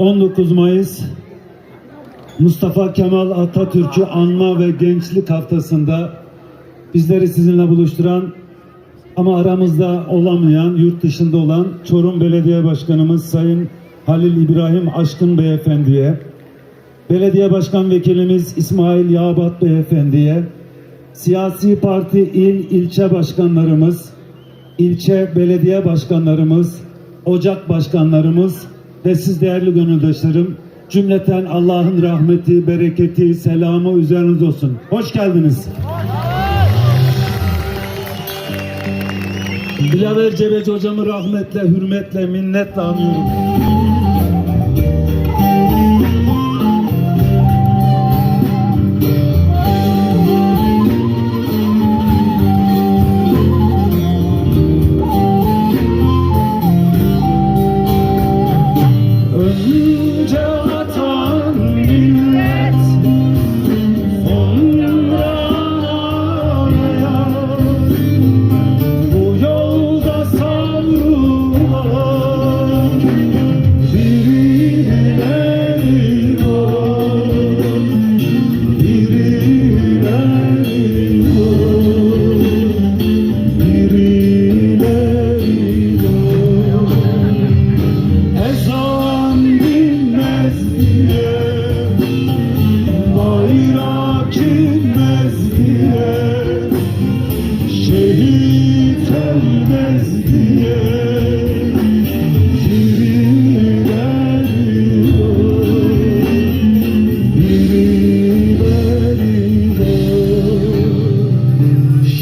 19 Mayıs Mustafa Kemal Atatürk'ü anma ve gençlik haftasında bizleri sizinle buluşturan ama aramızda olamayan, yurt dışında olan Çorum Belediye Başkanımız Sayın Halil İbrahim Aşkın Beyefendi'ye, Belediye Başkan Vekilimiz İsmail Yağbat Beyefendi'ye, siyasi parti il ilçe başkanlarımız, ilçe belediye başkanlarımız, ocak başkanlarımız ve siz değerli gönüldaşlarım cümleten Allah'ın rahmeti, bereketi, selamı üzeriniz olsun. Hoş geldiniz. Dilaver Cebeci hocamı rahmetle, hürmetle, minnetle anıyorum.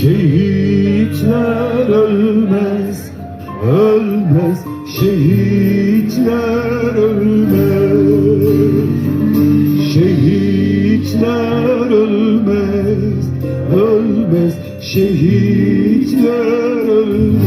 Şehitler ölmez, ölmez, şehitler ölmez. Şehitler ölmez, ölmez, şehitler ölmez.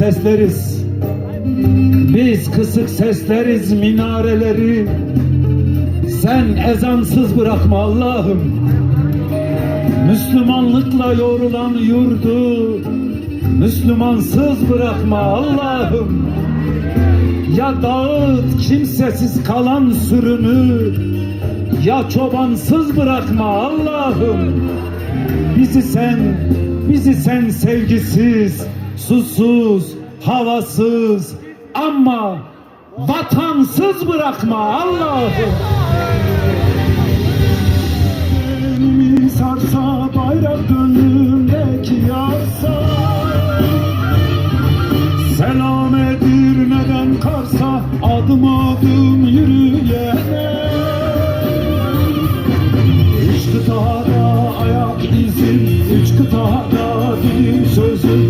Sesleriz. Biz kısık sesleriz minareleri. Sen ezansız bırakma Allah'ım. Müslümanlıkla yorulan yurdu Müslümansız bırakma Allah'ım. Ya dağıt kimsesiz kalan sürünü Ya çobansız bırakma Allah'ım. Bizi sen, bizi sen sevgisiz, susuz, havasız ama vatansız bırakma Allah'ım. Sarsa bayrak gönlümdeki yarsa Selamedir neden karsa adım adım yürüyene Üç kıtada ayak izim, üç kıtada dilim sözüm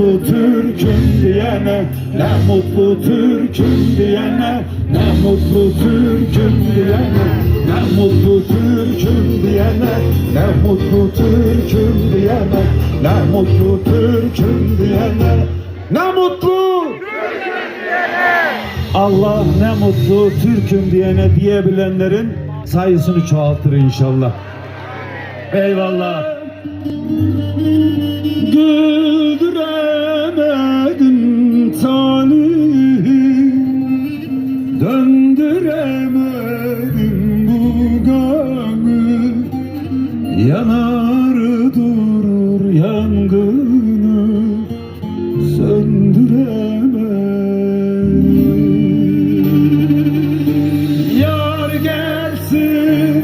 mutlu Türk'üm diyene Ne mutlu Türk'üm diyene Ne mutlu Türk'üm diyene Ne mutlu Türk'üm diyene Ne mutlu Türk'üm diyene Ne mutlu Türk'üm diyene Ne mutlu Allah ne mutlu Türk'üm diyene diyebilenlerin sayısını çoğaltır inşallah. Eyvallah. Güldüremedim talihi Döndüremedim bu gönül. Yanar durur yangını. Söndüremedim. Yar gelsin,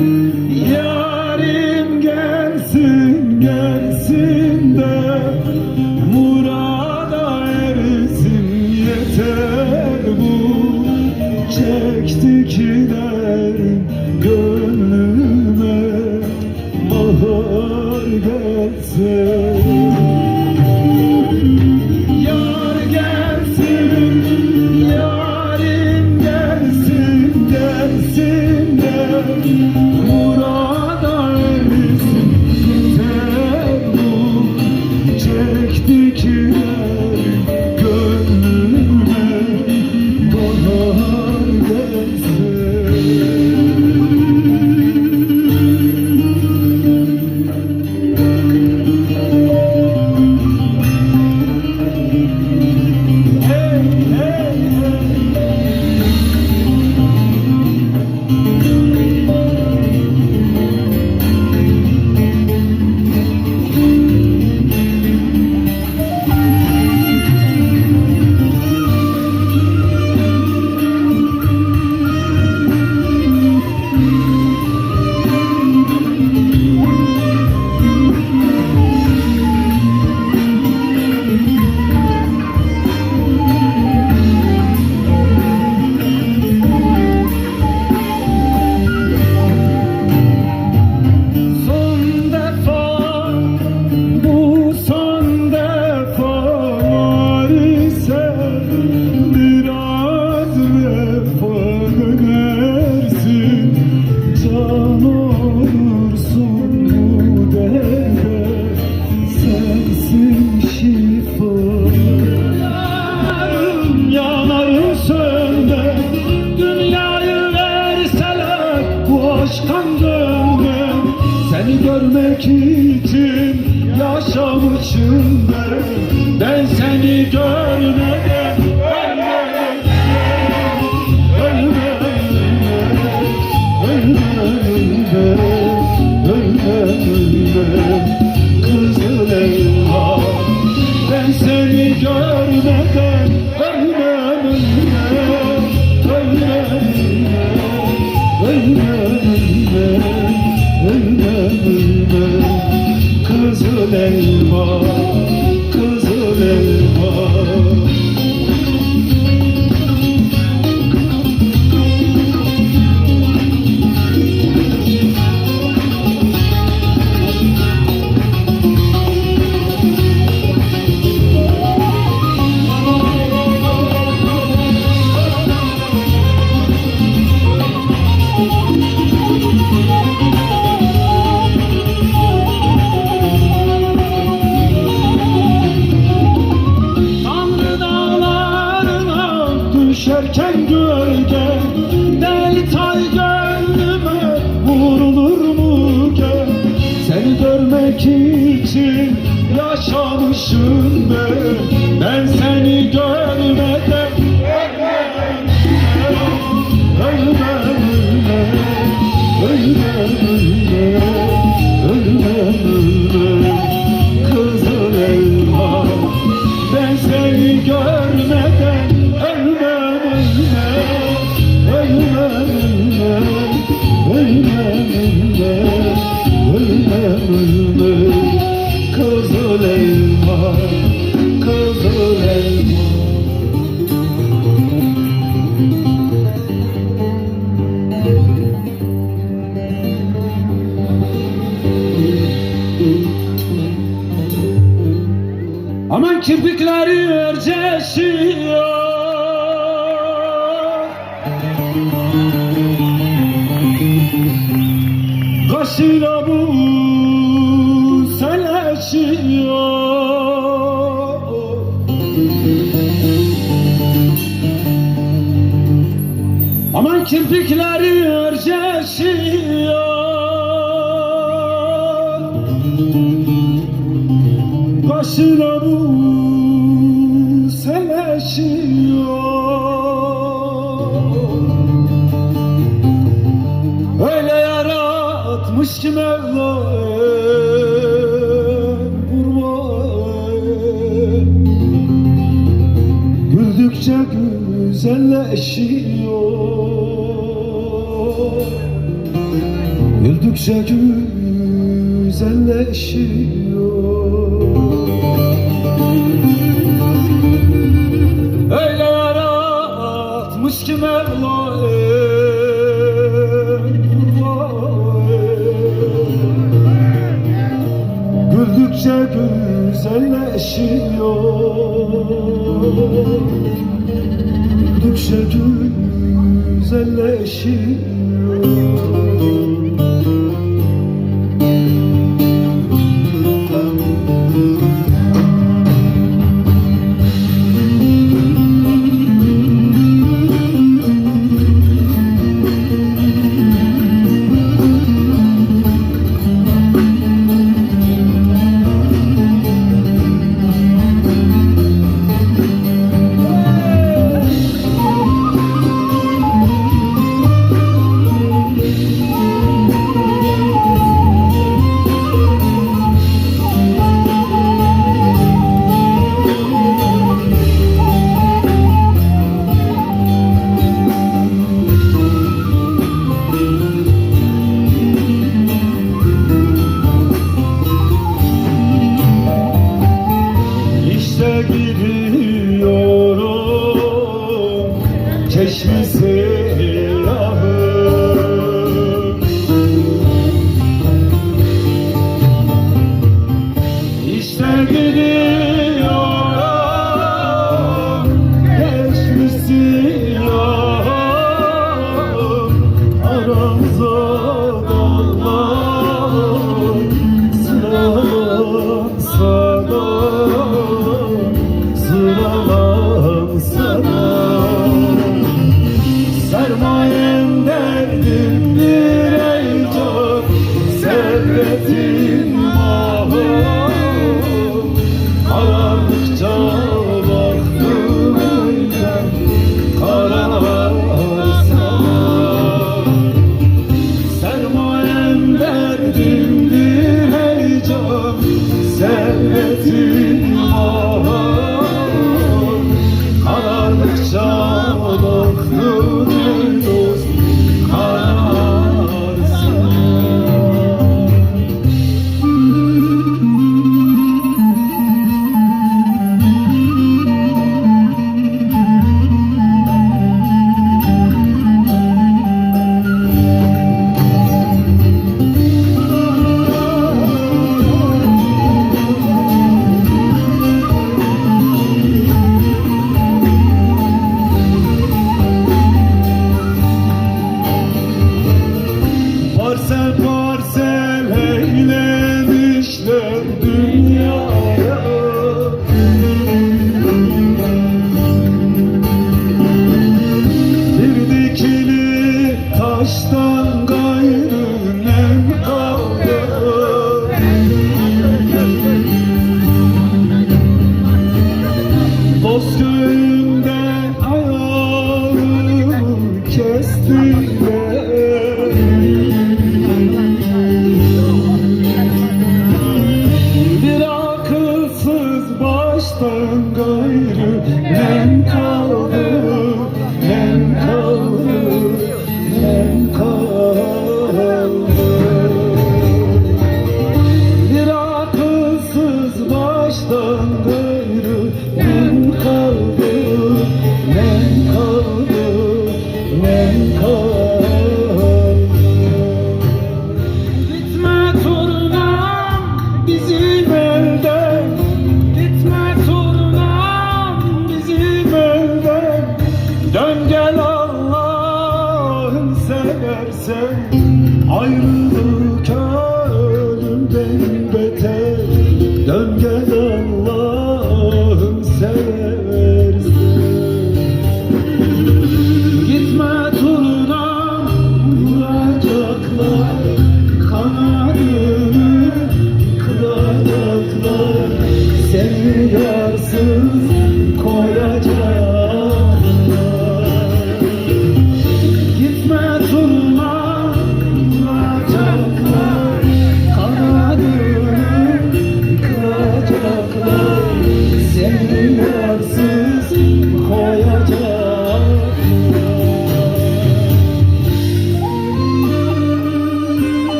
Aman kirpikleri örgeşiyor Başına bu Güldükçe güzelleşiyor. Öyle yaratmış ki Mevla'yı Güldükçe güzelleşiyor. Güldükçe güzelleşiyor. Allah'ım sana.